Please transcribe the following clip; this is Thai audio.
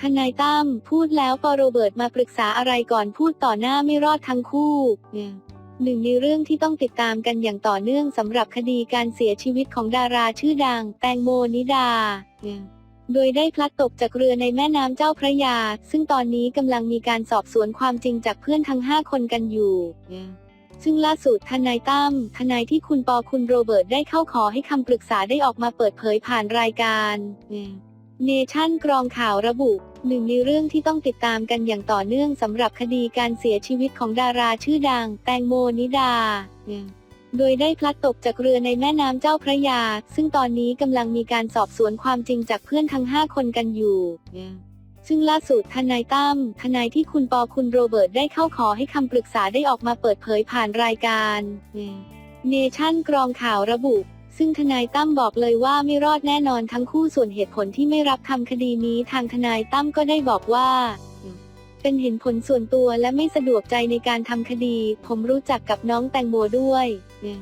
ทนายตั้มพูดแล้วปอโรเบิร์ตมาปรึกษาอะไรก่อนพูดต่อหน้าไม่รอดทั้งคู่เนี่ยหนึ่งในเรื่องที่ต้องติดตามกันอย่างต่อเนื่องสำหรับคดีการเสียชีวิตของดาราชื่อดัง แตงโมนิดา โดยได้พลัดตกจากเรือในแม่น้ำเจ้าพระยา ซึ่งตอนนี้กำลังมีการสอบสวนความจริงจากเพื่อนทั้ง 5 คนกันอยู่ ซึ่งล่าสุดทนายตั้มทนายที่คุณปอคุณโรเบิร์ตได้เข้าขอให้คำปรึกษาได้ออกมาเปิดเผยผ่านรายการ เนชั่นกรองข่าวระบุ หนึ่งในเรื่องที่ต้องติดตามกันอย่างต่อเนื่องสำหรับคดีการเสียชีวิตของดาราชื่อดัง แตงโมนิดา โดยได้พลัดตกจากเรือในแม่น้ำเจ้าพระยา ซึ่งตอนนี้กำลังมีการสอบสวนความจริงจากเพื่อนทั้ง 5 คนกันอยู่ ซึ่งล่าสุดทนายตั้มทนายที่คุณปอคุณโรเบิร์ตได้เข้าขอให้คำปรึกษาได้ออกมาเปิดเผยผ่านรายการเนชั่นกรองข่าวระบุ ซึ่งทนายตั้มบอกเลยว่าไม่รอดแน่นอนทั้งคู่ส่วนเหตุผลที่ไม่รับทำคดีนี้ทางทนายตั้มก็ได้บอกว่า เป็นเห็นผลส่วนตัวและไม่สะดวกใจในการทำคดี ผมรู้จักกับน้องแตงโมด้วยเนี่ย